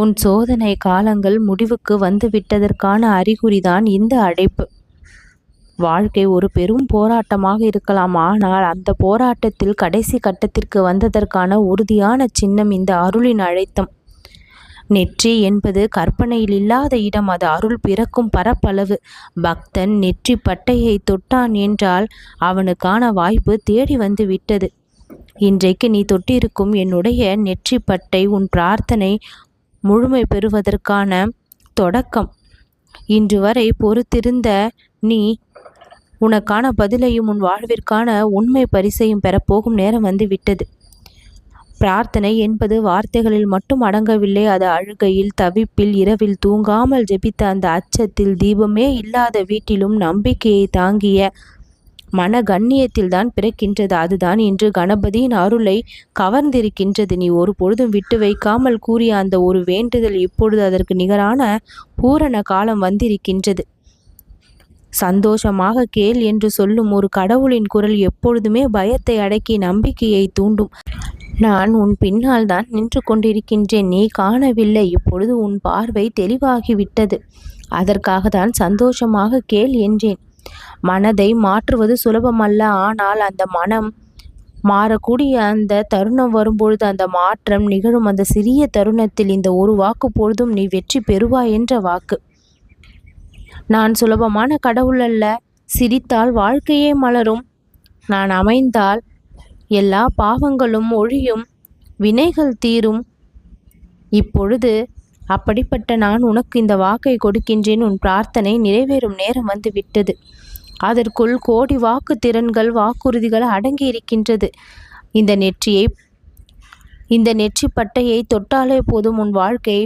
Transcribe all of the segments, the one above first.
உன் சோதனை காலங்கள் முடிவுக்கு வந்துவிட்டதற்கான அறிகுறிதான் இந்த அழைப்பு வாழ்க்கை ஒரு பெரும் போராட்டமாக இருக்கலாம். ஆனால் அந்த போராட்டத்தில் கடைசி கட்டத்திற்கு வந்ததற்கான உறுதியான சின்னம் இந்த அருளின் அழைத்தம். நெற்றி என்பது கற்பனையில் இல்லாத இடம். அது அருள் பிறக்கும் பரப்பளவு. பக்தன் நெற்றி பட்டையை தொட்டான் என்றால் அவனுக்கான வாய்ப்பு தேடி வந்து விட்டது. இன்றைக்கு நீ தொட்டிருக்கும் என்னுடைய நெற்றி பட்டை உன் பிரார்த்தனை முழுமை பெறுவதற்கான தொடக்கம். இன்று வரை பொறுத்திருந்த நீ உனக்கான பதிலையும் உன் வாழ்விற்கான உண்மை பரிசையும் பெறப்போகும் நேரம் வந்து விட்டது பிரார்த்தனை என்பது வார்த்தைகளில் மட்டும் அடங்கவில்லை அது அழுகையில் தவிப்பில் இரவில் தூங்காமல் ஜெபித்த அந்த அச்சத்தில் தீபமே இல்லாத வீட்டிலும் நம்பிக்கையை தாங்கிய மன கண்ணியத்தில் தான் பிறக்கின்றது. அதுதான் இன்று கணபதியின் அருளை கவர்ந்திருக்கின்றது. நீ ஒரு பொழுதும் விட்டு வைக்காமல் கூறிய அந்த ஒரு வேண்டுதல் இப்பொழுது அதற்கு நிகரான பூரண காலம் வந்திருக்கின்றது. சந்தோஷமாக கேள் என்று சொல்லும் ஒரு கடவுளின் குரல் எப்பொழுதுமே பயத்தை அடக்கி நம்பிக்கையை தூண்டும். நான் உன் பின்னால் தான் நின்று கொண்டிருக்கின்றேன். நீ காணவில்லை. இப்பொழுது உன் பார்வை தெளிவாகிவிட்டது. அதற்காக தான் சந்தோஷமாக கேள் என்றேன். மனதை மாற்றுவது சுலபமல்ல. ஆனால் அந்த மனம் மாறக்கூடிய அந்த தருணம் வரும்பொழுது அந்த மாற்றம் நிகழும். அந்த சிறிய தருணத்தில் இந்த ஒரு வாக்கு பொழுதும் நீ வெற்றி பெறுவாய் என்ற வாக்கு. நான் சுலபமான கடவுள் அல்ல. சிரித்தால் வாழ்க்கையே மலரும். நான் அமைந்தால் எல்லா பாவங்களும் ஒழியும். வினைகள் தீரும். இப்பொழுது அப்படிப்பட்ட நான் உனக்கு இந்த வாக்கை கொடுக்கின்றேன். உன் பிரார்த்தனை நிறைவேறும் நேரம் வந்து விட்டது அதற்குள் கோடி வாக்கு திறன்கள் வாக்குறுதிகள் அடங்கி இருக்கின்றது. இந்த நெற்றியை இந்த நெற்றி பட்டையை தொட்டாலே போதும். உன் வாழ்க்கை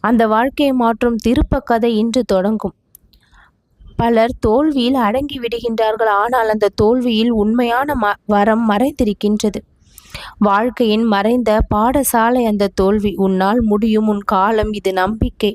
அந்த வாழ்க்கையை மாற்றும் திருப்ப கதை இன்று தொடங்கும். பலர் தோல்வியில் அடங்கி விடுகின்றார்கள். ஆனால் அந்த தோல்வியில் உண்மையான ம வரம் மறைந்திருக்கின்றது. வாழ்க்கையின் மறைந்த பாடசாலை அந்த தோல்வி. உன்னால் முடியும் உன் காலம். இது நம்பிக்கை.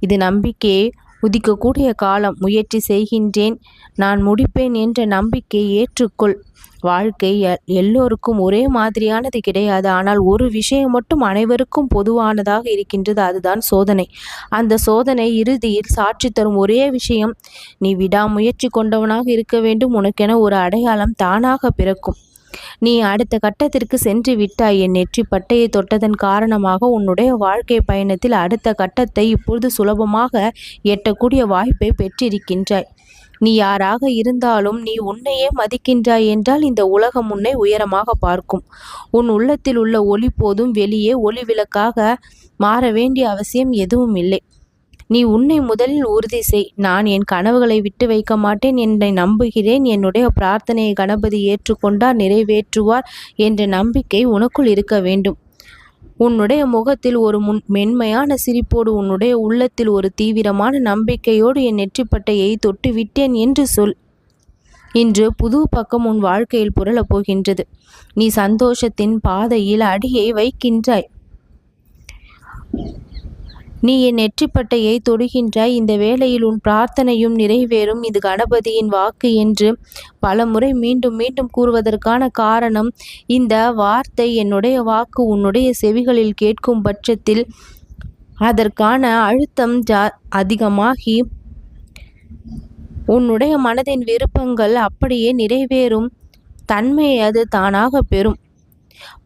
இது நம்பிக்கையை உதிக்கக்கூடிய காலம். முயற்சி செய்கின்றேன். நான் முடிப்பேன் என்ற நம்பிக்கை ஏற்றுக்கொள். வாழ்க்கை எல்லோருக்கும் ஒரே மாதிரியானது கிடையாது. ஆனால் ஒரு விஷயம் மட்டும் அனைவருக்கும் பொதுவானதாக இருக்கின்றது. அதுதான் சோதனை. அந்த சோதனை இறுதியில் சாட்சி தரும் ஒரே விஷயம். நீ விடாமுயற்சி கொண்டவனாக இருக்க வேண்டும். உனக்கென ஒரு அடையாளம் தானாக பிறக்கும். நீ அடுத்த கட்டத்திற்கு சென்று விட்டாய். என் நெற்றி பட்டையை தொட்டதன் காரணமாக உன்னுடைய வாழ்க்கை பயணத்தில் அடுத்த கட்டத்தை இப்பொழுது சுலபமாக எட்டக்கூடிய வாய்ப்பை பெற்றிருக்கின்றாய். நீ யாராக இருந்தாலும் நீ உன்னையே மதிக்கின்றாய் என்றால் இந்த உலகம் உன்னை உயரமாக பார்க்கும். உன் உள்ளத்தில் உள்ள ஒளி போதும் வெளியே ஒளி விளக்காக மாற வேண்டிய அவசியம் எதுவும் இல்லை. நீ உன்னை முதலில் உறுதி செய். நான் என் கனவுகளை விட்டு வைக்க மாட்டேன் என்னை நம்புகிறேன். என்னுடைய பிரார்த்தனையை கணபதி ஏற்றுக்கொண்டார் நிறைவேற்றுவார் என்ற நம்பிக்கை உனக்குள் இருக்க வேண்டும். உன்னுடைய முகத்தில் ஒரு முன் மென்மையான சிரிப்போடு உன்னுடைய உள்ளத்தில் ஒரு தீவிரமான நம்பிக்கையோடு என் நெற்றிப்பட்டையை தொட்டு விட்டேன் என்று சொல். இன்று புது பக்கம் உன் வாழ்க்கையில் புரளப் போகின்றது. நீ சந்தோஷத்தின் பாதையில் அடியை வைக்கின்றாய். நீ என் நெற்றிப்பட்டையை தொடுகின்றாய். இந்த வேளையில் உன் பிரார்த்தனையும் நிறைவேறும். இது கணபதியின் வாக்கு என்று பலமுறை மீண்டும் மீண்டும் கூறுவதற்கான காரணம் இந்த வார்த்தை என்னுடைய வாக்கு உன்னுடைய செவிகளில் கேட்கும் பட்சத்தில் அதற்கான அழுத்தம் ஜா அதிகமாகி உன்னுடைய மனதின் விருப்பங்கள் அப்படியே நிறைவேறும். தன்மையை அது தானாக பெறும்.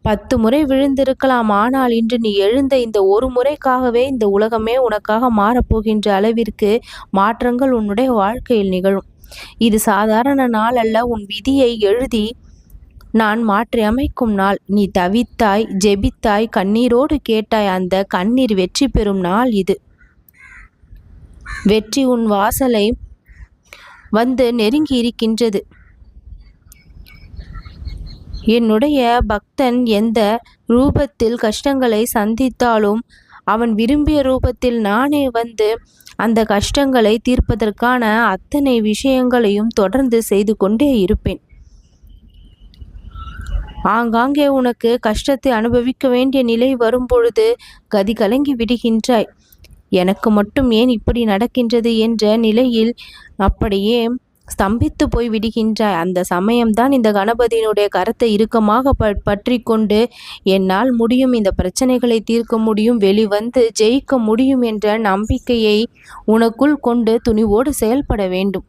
பத்து முறை விழுந்திருக்கலாம். ஆனால் இன்று நீ எழுந்த இந்த ஒரு முறைக்காகவே இந்த உலகமே உனக்காக மாறப்போகின்ற அளவிற்கு மாற்றங்கள் உன்னுடைய வாழ்க்கையில் நிகழும். இது சாதாரண நாள் அல்ல. உன் விதியை எழுதி நான் மாற்றி அமைக்கும் நாள். நீ தவித்தாய் ஜெபித்தாய் கண்ணீரோடு கேட்டாய். அந்த கண்ணீர் வெற்றி பெறும் நாள் இது. வெற்றி உன் வாசலை வந்து நெருங்கி இருக்கின்றது. என்னுடைய பக்தன் எந்த ரூபத்தில் கஷ்டங்களை சந்தித்தாலும் அவன் விரும்பிய ரூபத்தில் நானே வந்து அந்த கஷ்டங்களை தீர்ப்பதற்கான அத்தனை விஷயங்களையும் தொடர்ந்து செய்து கொண்டே இருப்பேன். ஆங்காங்கே உனக்கு கஷ்டத்தை அனுபவிக்க வேண்டிய நிலை வரும்பொழுது கதி கலங்கி விடுகின்றாய். எனக்கு மட்டும் ஏன் இப்படி நடக்கின்றது என்ற நிலையில் அப்படியே ஸ்தம்பித்து போய் விடுகின்றாய். அந்த சமயம்தான் இந்த கணபதியினுடைய கரத்தை இறுக்கமாக ப பற்றி கொண்டு என்னால் முடியும் இந்த பிரச்சனைகளை தீர்க்க முடியும் வெளிவந்து ஜெயிக்க முடியும் என்ற நம்பிக்கையை உனக்குள் கொண்டு துணிவோடு செயல்பட வேண்டும்.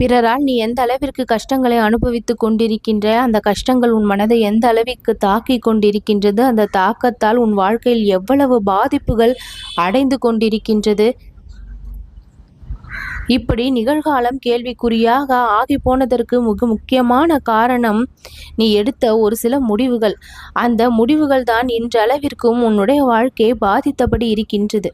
பிறரால் நீ எந்த அளவிற்கு கஷ்டங்களை அனுபவித்து கொண்டிருக்கின்ற அந்த கஷ்டங்கள் உன் மனதை எந்த அளவிற்கு தாக்கி கொண்டிருக்கின்றது அந்த தாக்கத்தால் உன் வாழ்க்கையில் எவ்வளவு பாதிப்புகள் அடைந்து கொண்டிருக்கின்றது இப்படி நிகழ்காலம் கேள்விக்குறியாக ஆகி போனதற்கு மிக முக்கியமான காரணம் நீ எடுத்த ஒரு சில முடிவுகள். அந்த முடிவுகள் தான் இன்றளவிற்கும் உன்னுடைய வாழ்க்கையை பாதித்தபடி இருக்கின்றது.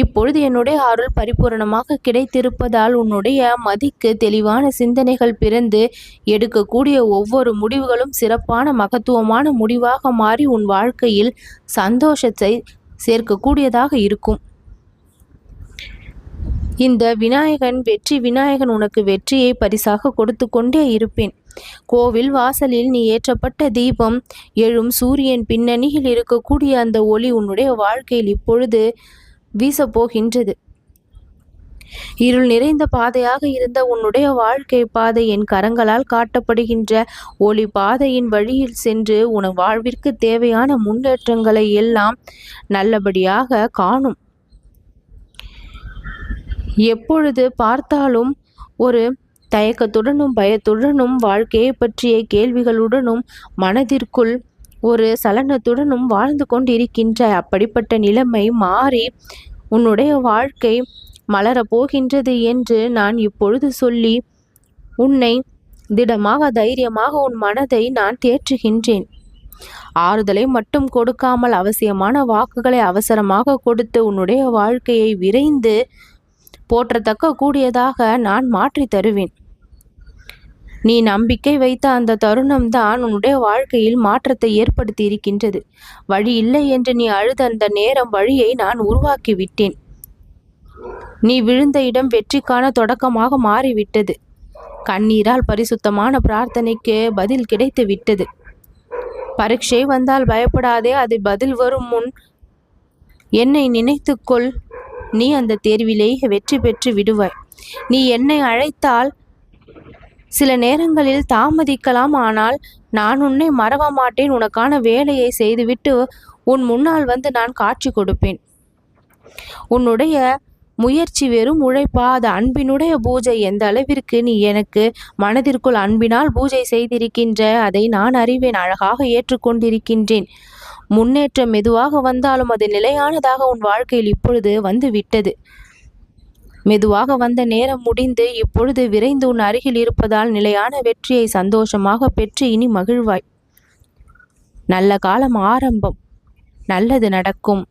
இப்பொழுது என்னுடைய அருள் பரிபூரணமாக கிடைத்திருப்பதால் உன்னுடைய மதிக்கு தெளிவான சிந்தனைகள் பிறந்து எடுக்கக்கூடிய ஒவ்வொரு முடிவுகளும் சிறப்பான மகத்துவமான முடிவாக மாறி உன் வாழ்க்கையில் சந்தோஷத்தை சேர்க்கக்கூடியதாக இருக்கும். இந்த விநாயகன் வெற்றி விநாயகன் உனக்கு வெற்றியை பரிசாக கொடுத்து கொண்டே இருப்பேன். கோவில் வாசலில் நீ ஏற்றப்பட்ட தீபம் எழும் சூரியன் பின்னணியில் இருக்கக்கூடிய அந்த ஒளி உன்னுடைய வாழ்க்கையில் இப்பொழுது வீசப்போகின்றது. இருள் நிறைந்த பாதையாக இருந்த உன்னுடைய வாழ்க்கை பாதை என் கரங்களால் காட்டப்படுகின்ற ஒளி பாதையின் வழியில் சென்று உன வாழ்விற்கு தேவையான முன்னேற்றங்களை எல்லாம் நல்லபடியாக காணும். எப்பொழுது பார்த்தாலும் ஒரு தயக்கத்துடனும் பயத்துடனும் வாழ்க்கையை பற்றிய கேள்விகளுடனும் மனதிற்குள் ஒரு சலனத்துடனும் வாழ்ந்து கொண்டிருக்கின்ற அப்படிப்பட்ட நிலைமை மாறி உன்னுடைய வாழ்க்கை மலரப் போகின்றது என்று நான் இப்பொழுது சொல்லி உன்னை திடமாக தைரியமாக உன் மனதை நான் தேற்றுகின்றேன். ஆறுதலை மட்டும் கொடுக்காமல் அவசியமான வாக்குகளை அவசரமாக கொடுத்து உன்னுடைய வாழ்க்கையை விரைந்து போற்றத்தக்க கூடியதாக நான் மாற்றி தருவேன். நீ நம்பிக்கை வைத்த அந்த தருணம்தான் உன்னுடைய வாழ்க்கையில் மாற்றத்தை ஏற்படுத்தி இருக்கின்றது வழி இல்லை என்று நீ அழுத அந்த நேரம் வழியை நான் உருவாக்கி விட்டேன் நீ விழுந்த இடம் வெற்றிக்கான தொடக்கமாக மாறிவிட்டது. கண்ணீரால் பரிசுத்தமான பிரார்த்தனைக்கு பதில் கிடைத்து விட்டது. பரீட்சை வந்தால் பயப்படாதே அது பதில் வரும் முன் என்னை நினைத்துக்கொள். நீ அந்த தேர்விலே வெற்றி பெற்று விடுவாய். நீ என்னை அழைத்தால் சில நேரங்களில் தாமதிக்கலாம் ஆனால் நான் உன்னை மறவ மாட்டேன் உனக்கான வேலையை செய்துவிட்டு உன் முன்னால் வந்து நான் காட்சி கொடுப்பேன். உன்னுடைய முயற்சி வெறும் உழைப்பா? அது அன்பினுடைய பூஜை. எந்த அளவிற்கு நீ எனக்கு மனதிற்குள் அன்பினால் பூஜை செய்திருக்கின்ற அதை நான் அறிவேன். அழகாக ஏற்றுக்கொண்டிருக்கின்றேன். முன்னேற்றம் மெதுவாக வந்தாலும் அது நிலையானதாக உன் வாழ்க்கையில் இப்பொழுது வந்து விட்டது. மெதுவாக வந்த நேரம் முடிந்து இப்பொழுது விரைந்து உன் அருகில் இருப்பதால் நிலையான வெற்றியை சந்தோஷமாக பெற்று இனி மகிழ்வாய். நல்ல காலம் ஆரம்பம். நல்லது நடக்கும்.